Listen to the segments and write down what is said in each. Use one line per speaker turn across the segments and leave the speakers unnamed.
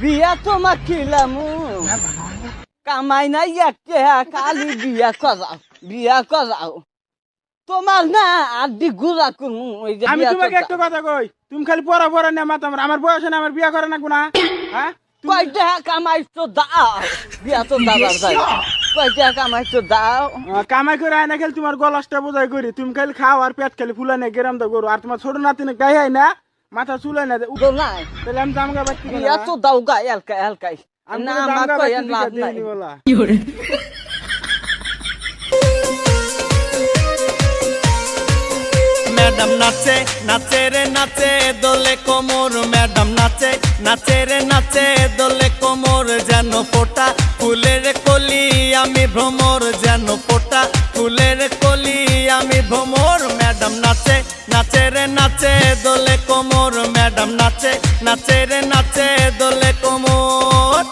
বিয়া তোমার খিলামু কামাই নাই একটা কালি বিয়া করাও বিয়া করাও। তোমার না কোনো ওই যে
আমি তোমাকে একটা কথা কই তুমি খালি পড়া পড়া নিয়ে মাতাম আমার বয়স না আমার বিয়া করে না গুনা হ্যাঁ
কয় টাকা কামাইছো দাও বিয়া তো দাবার যাই কয় টাকা কামাইছো দাও।
কামাই করে আয় না খেলে তোমার গলাসটা বোঝাই করি তুমি খালি খাও আর পেট খালি ফুলা নেই গেরাম দা করো আর তোমার ছোট নাতি না গাই না মাথা না তাহলে আমি
দাও গা এলকাই। না আমার লাভ নাই।
বলা।
ম্যাডাম নাচে নাচে রে নাচে দোলে কোমর ম্যাডাম নাচে নাচে রে নাচে দোলে কোমর যেন ফোটা। রে নাচে, দোলে কোমর, ম্যাডাম নাচে নাচে রে নাচে, দোলে কোমর।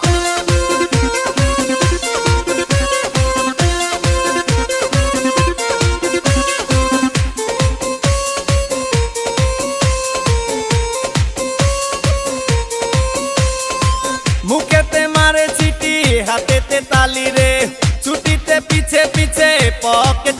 মুখেতে মারে চিটি হাতেতে তালি রে, ছুটিতে পিছে পিছে পকেট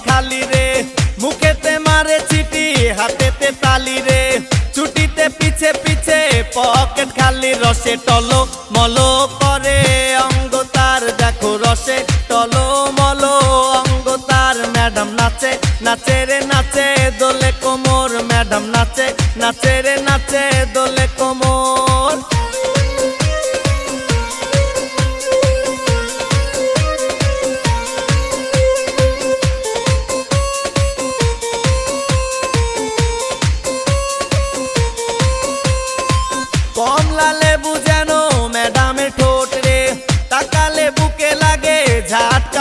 পকেট খালি রসে টলো, মলো করে অঙ্গ তার, দেখো রসে টলো, মলো অঙ্গ তার। ম্যাডাম নাচে নাচে রে নাচে, দোলে কোমর। ম্যাডাম নাচে নাচে রে নাচে, দোলে কোমর।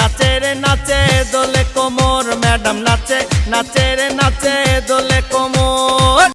নাচে